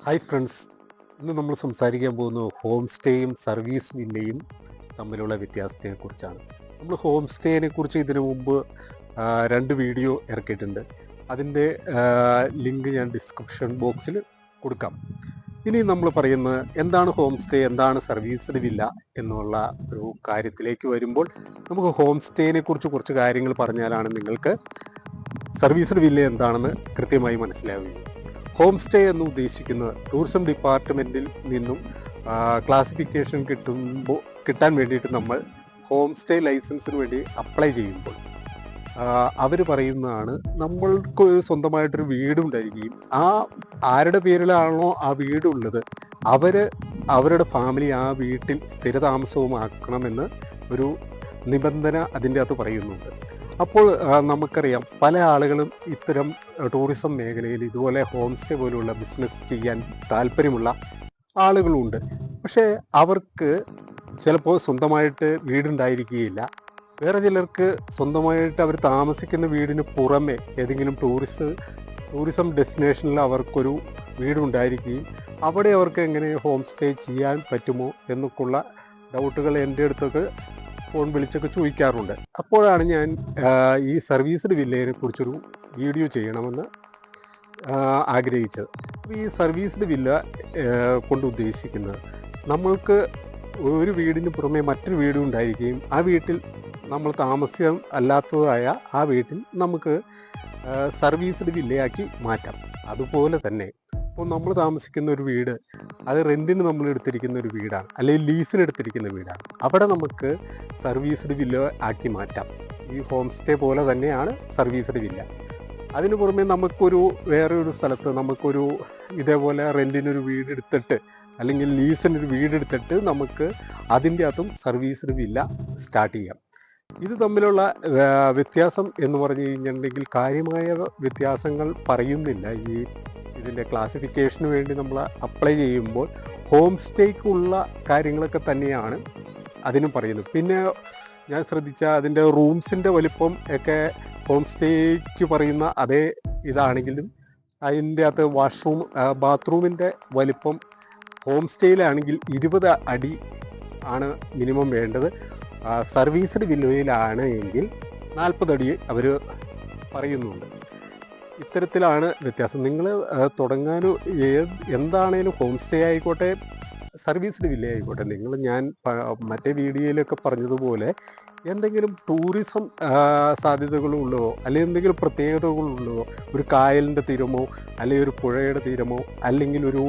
Hi friends ഇന്ന് നമ്മൾ സംസാരിക്കാൻ പോകുന്നത് ഹോം സ്റ്റേയും സർവീസ് വില്ലയും തമ്മിലുള്ള വ്യത്യാസത്തെക്കുറിച്ചാണ് നമ്മൾ ഹോം സ്റ്റേനെ കുറിച്ച് ഇതിനു മുമ്പ് രണ്ട് വീഡിയോ ഇറക്കിയിട്ടുണ്ട്. അതിന്റെ ലിങ്ക് ഞാൻ ഡിസ്ക്രിപ്ഷൻ ബോക്സിൽ കൊടുക്കാം. ഇനി നമ്മൾ പറയുന്നത് എന്താണ് ഹോം സ്റ്റേ എന്താണ് സർവീസ്ഡ് വില്ല എന്നുള്ള ഒരു കാര്യത്തിലേക്ക് വരുമ്പോൾ നമുക്ക് ഹോം സ്റ്റേനെ കുറിച്ച് കുറച്ച് കാര്യങ്ങൾ പറഞ്ഞാലാണ് നിങ്ങൾക്ക് സർവീസ്ഡ് വില്ല എന്താണെന്ന് കൃത്യമായി മനസ്സിലാവുകയും ഹോം സ്റ്റേ എന്ന് ഉദ്ദേശിക്കുന്നത് ടൂറിസം ഡിപ്പാർട്ട്മെന്റിൽ നിന്നും ക്ലാസിഫിക്കേഷൻ കിട്ടുമ്പോൾ കിട്ടാൻ വേണ്ടിയിട്ട് നമ്മൾ ഹോം സ്റ്റേ ലൈസൻസിന് വേണ്ടി അപ്ലൈ ചെയ്യുമ്പോൾ അവർ പറയുന്നതാണ് നമ്മൾക്ക് സ്വന്തമായിട്ടൊരു വീടുണ്ടായിരിക്കുകയും ആ ആരുടെ പേരിലാണോ ആ വീടുള്ളത് അവർ അവരുടെ ഫാമിലി ആ വീട്ടിൽ സ്ഥിരതാമസവുമാക്കണമെന്ന് ഒരു നിബന്ധന അതിന്റെ അകത്ത് പറയുന്നുണ്ട്. അപ്പോൾ നമുക്കറിയാം പല ആളുകളും ഇത്തരം ടൂറിസം മേഖലയിൽ ഇതുപോലെ ഹോം സ്റ്റേ പോലുള്ള ബിസിനസ് ചെയ്യാൻ താല്പര്യമുള്ള ആളുകളുണ്ട്. പക്ഷേ അവർക്ക് ചിലപ്പോൾ സ്വന്തമായിട്ട് വീടുണ്ടായിരിക്കുകയില്ല. വേറെ ചിലർക്ക് സ്വന്തമായിട്ട് അവർ താമസിക്കുന്ന വീടിന് പുറമെ ഏതെങ്കിലും ടൂറിസ്റ്റ് ടൂറിസം ഡെസ്റ്റിനേഷനിൽ അവർക്കൊരു വീടുണ്ടായിരിക്കുകയും അവിടെ അവർക്ക് എങ്ങനെ ഹോം സ്റ്റേ ചെയ്യാൻ പറ്റുമോ എന്നൊക്കെയുള്ള ഡൗട്ടുകൾ എന്റെ അടുത്തൊക്കെ ഫോൺ വിളിച്ചൊക്കെ ചോദിക്കാറുണ്ട്. അപ്പോഴാണ് ഞാൻ ഈ സർവീസ്ഡ് വില്ലയെ കുറിച്ചൊരു വീഡിയോ ചെയ്യണമെന്ന് ആഗ്രഹിച്ചത്. അപ്പോൾ ഈ സർവീസ്ഡ് വില്ല കൊണ്ട് ഉദ്ദേശിക്കുന്നത് നമ്മൾക്ക് ഒരു വീടിന് പുറമെ മറ്റൊരു വീടും ഉണ്ടായിരിക്കുകയും ആ വീട്ടിൽ നമ്മൾ താമസം അല്ലാത്തതായ ആ വീട്ടിൽ നമുക്ക് സർവീസ്ഡ് വില്ലയാക്കി മാറ്റാം. അതുപോലെ തന്നെ ഇപ്പോൾ നമ്മൾ താമസിക്കുന്ന ഒരു വീട് അത് റെന്റിന് നമ്മൾ എടുത്തിരിക്കുന്ന ഒരു വീടാണ് അല്ലെങ്കിൽ ലീസിന് എടുത്തിരിക്കുന്ന വീടാണ്. അവിടെ നമുക്ക് സർവീസ്ഡ് വില്ല ആക്കി മാറ്റാം. ഈ ഹോം സ്റ്റേ പോലെ തന്നെയാണ് സർവീസ്ഡ് വില്ല. അതിനു പുറമെ നമുക്കൊരു വേറെ ഒരു സ്ഥലത്ത് നമുക്കൊരു ഇതേപോലെ റെന്റിനൊരു വീട് എടുത്തിട്ട് അല്ലെങ്കിൽ ലീസിനൊരു വീട് എടുത്തിട്ട് നമുക്ക് അതിന്റെ അകത്തും സർവീസ്ഡ് വില്ല സ്റ്റാർട്ട് ചെയ്യാം. ഇത് തമ്മിലുള്ള വ്യത്യാസം എന്ന് പറഞ്ഞു കഴിഞ്ഞിട്ടുണ്ടെങ്കിൽ കാര്യമായ വ്യത്യാസങ്ങൾ പറയുന്നില്ല ഈ ഇതിന്റെ ക്ലാസിഫിക്കേഷന് വേണ്ടി നമ്മൾ അപ്ലൈ ചെയ്യുമ്പോൾ ഹോം സ്റ്റേക്കുള്ള കാര്യങ്ങളൊക്കെ തന്നെയാണ് അതിനും പറയുന്നത്. പിന്നെ ഞാൻ ശ്രദ്ധിച്ച അതിന്റെ റൂംസിന്റെ വലിപ്പം ഒക്കെ ഹോം സ്റ്റേക്ക് പറയുന്ന അതേ ഇതാണെങ്കിലും അതിന്റെ അകത്ത് വാഷ്റൂം ബാത്റൂമിന്റെ വലിപ്പം ഹോം സ്റ്റേയിലാണെങ്കിൽ ഇരുപത് അടി ആണ് മിനിമം വേണ്ടത്. സർവീസ്ഡ് വില്ലയിലാണ് എങ്കിൽ നാൽപ്പത് അടി അവർ പറയുന്നുണ്ട്. ഇത്തരത്തിലാണ് വ്യത്യാസം. നിങ്ങൾ തുടങ്ങാനും ഏത് എന്താണേലും ഹോം സ്റ്റേ ആയിക്കോട്ടെ സർവീസ്ഡ് വില്ല ആയിക്കോട്ടെ. നിങ്ങൾ ഞാൻ മറ്റേ വീഡിയോയിലൊക്കെ പറഞ്ഞതുപോലെ എന്തെങ്കിലും ടൂറിസം സാധ്യതകളുള്ളതോ അല്ലെങ്കിൽ എന്തെങ്കിലും പ്രത്യേകതകളുള്ളതോ ഒരു കായലിന്റെ തീരമോ അല്ലെങ്കിൽ ഒരു പുഴയുടെ തീരമോ അല്ലെങ്കിൽ ഒരു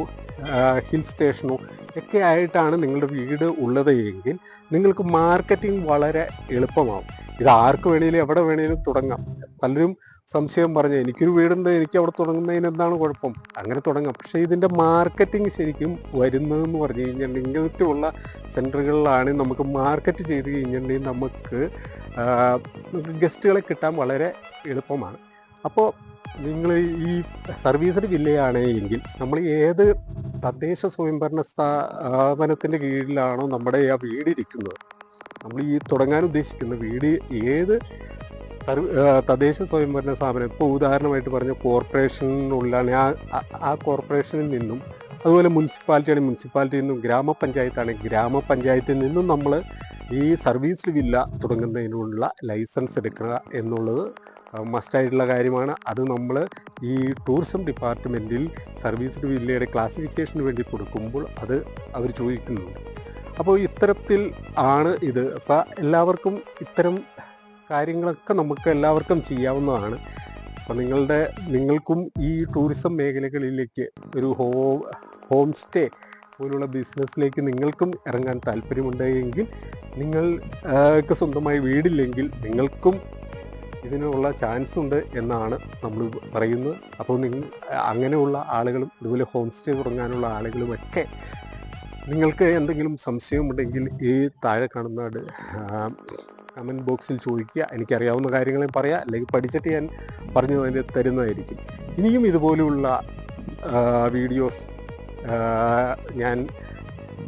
ഹിൽ സ്റ്റേഷനോ ഒക്കെ ആയിട്ടാണ് നിങ്ങളുടെ വീട് ഉള്ളത് എങ്കിൽ നിങ്ങൾക്ക് മാർക്കറ്റിംഗ് വളരെ എളുപ്പമാവും. ഇത് ആർക്ക് വേണേലും എവിടെ വേണേലും തുടങ്ങാം. പലരും സംശയം പറഞ്ഞു എനിക്കൊരു വീടുണ്ട് എനിക്ക് അവിടെ തുടങ്ങുന്നതിന് എന്താണ് കുഴപ്പം? അങ്ങനെ തുടങ്ങാം. പക്ഷേ ഇതിന്റെ മാർക്കറ്റിംഗ് ശരിക്കും വരുന്നതെന്ന് പറഞ്ഞു കഴിഞ്ഞാൽ ഇങ്ങനത്തെ ഉള്ള സെന്ററുകളിലാണ് നമുക്ക് മാർക്കറ്റ് ചെയ്ത് കഴിഞ്ഞിട്ടുണ്ടെങ്കിൽ നമുക്ക് ഗസ്റ്റുകളെ കിട്ടാൻ വളരെ എളുപ്പമാണ്. അപ്പോൾ നിങ്ങൾ ഈ സർവീസഡ് വില്ലയാണെങ്കിൽ നമ്മൾ ഏത് തദ്ദേശ സ്വയംഭരണ സ്ഥാപനത്തിന്റെ കീഴിലാണോ നമ്മുടെ ആ വീട് ഇരിക്കുന്നത്? നമ്മൾ ഈ തുടങ്ങാൻ ഉദ്ദേശിക്കുന്ന വീട് ഏത് തദ്ദേശ സ്വയംഭരണ സ്ഥാപനം. ഇപ്പോൾ ഉദാഹരണമായിട്ട് പറഞ്ഞ കോർപ്പറേഷനിലുള്ള ആ ആ- ആ കോർപ്പറേഷനിൽ നിന്നും അതുപോലെ മുനിസിപ്പാലിറ്റിയാണ് മുനിസിപ്പാലിറ്റിയിൽ നിന്നും ഗ്രാമപഞ്ചായത്താണ്. ഗ്രാമപഞ്ചായത്തിൽ നിന്നും നമ്മൾ ഈ സർവീസ് വില്ല തുടങ്ങുന്നതിനുള്ള ലൈസൻസ് എടുക്കുക എന്നുള്ളത് മസ്റ്റായിട്ടുള്ള കാര്യമാണ്. അത് നമ്മൾ ഈ ടൂറിസം ഡിപ്പാർട്ട്മെന്റിൽ സർവീസ് വില്ലയുടെ ക്ലാസിഫിക്കേഷന് വേണ്ടി കൊടുക്കുമ്പോൾ അത് അവർ ചോദിക്കുന്നുണ്ട്. അപ്പോൾ ഇത്തരത്തിൽ ആണ് ഇത്. അപ്പോൾ എല്ലാവർക്കും ഇത്തരം കാര്യങ്ങളൊക്കെ നമുക്ക് എല്ലാവർക്കും ചെയ്യാവുന്നതാണ്. അപ്പോൾ നിങ്ങളുടെ നിങ്ങൾക്കും ഈ ടൂറിസം മേഖലകളിലേക്ക് ഒരു ഹോ ഹോം സ്റ്റേ പോലുള്ള ബിസിനസ്സിലേക്ക് നിങ്ങൾക്കും ഇറങ്ങാൻ താല്പര്യമുണ്ടെങ്കിൽ നിങ്ങൾക്ക് സ്വന്തമായി വീടില്ലെങ്കിൽ നിങ്ങൾക്കും ഇതിനുള്ള ചാൻസ് ഉണ്ട് എന്നാണ് നമ്മൾ പറയുന്നത് അപ്പോൾ നിങ്ങൾ അങ്ങനെയുള്ള ആളുകളും അതുപോലെ ഹോം സ്റ്റേ തുടങ്ങാനുള്ള ആളുകളുമൊക്കെ നിങ്ങൾക്ക് എന്തെങ്കിലും സംശയമുണ്ടെങ്കിൽ ഈ താഴെ കാണുന്ന കമന്റ് ബോക്സിൽ ചോദിക്കുക. എനിക്കറിയാവുന്ന കാര്യങ്ങളെ പറയാം. അല്ലെങ്കിൽ പഠിച്ചിട്ട് ഞാൻ പറഞ്ഞു തരുന്നതായിരിക്കും. ഇനിയും ഇതുപോലെയുള്ള വീഡിയോസ് ഞാൻ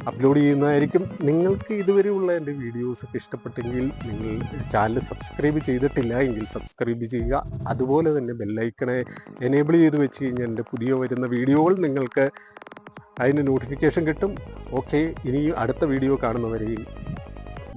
അപ്ലോഡ് ചെയ്യുന്നതായിരിക്കും. നിങ്ങൾക്ക് ഇതുവരെയുള്ള എന്റെ വീഡിയോസൊക്കെ ഇഷ്ടപ്പെട്ടെങ്കിൽ നിങ്ങൾ ചാനൽ സബ്സ്ക്രൈബ് ചെയ്തിട്ടില്ല എങ്കിൽ സബ്സ്ക്രൈബ് ചെയ്യുക. അതുപോലെ തന്നെ ബെല്ലൈക്കണെ എനേബിൾ ചെയ്ത് വെച്ച് കഴിഞ്ഞാൽ എന്റെ പുതിയ വരുന്ന വീഡിയോകൾ നിങ്ങൾക്ക് അതിന് നോട്ടിഫിക്കേഷൻ കിട്ടും. ഓക്കെ ഇനി അടുത്ത വീഡിയോ കാണുന്നവരെയും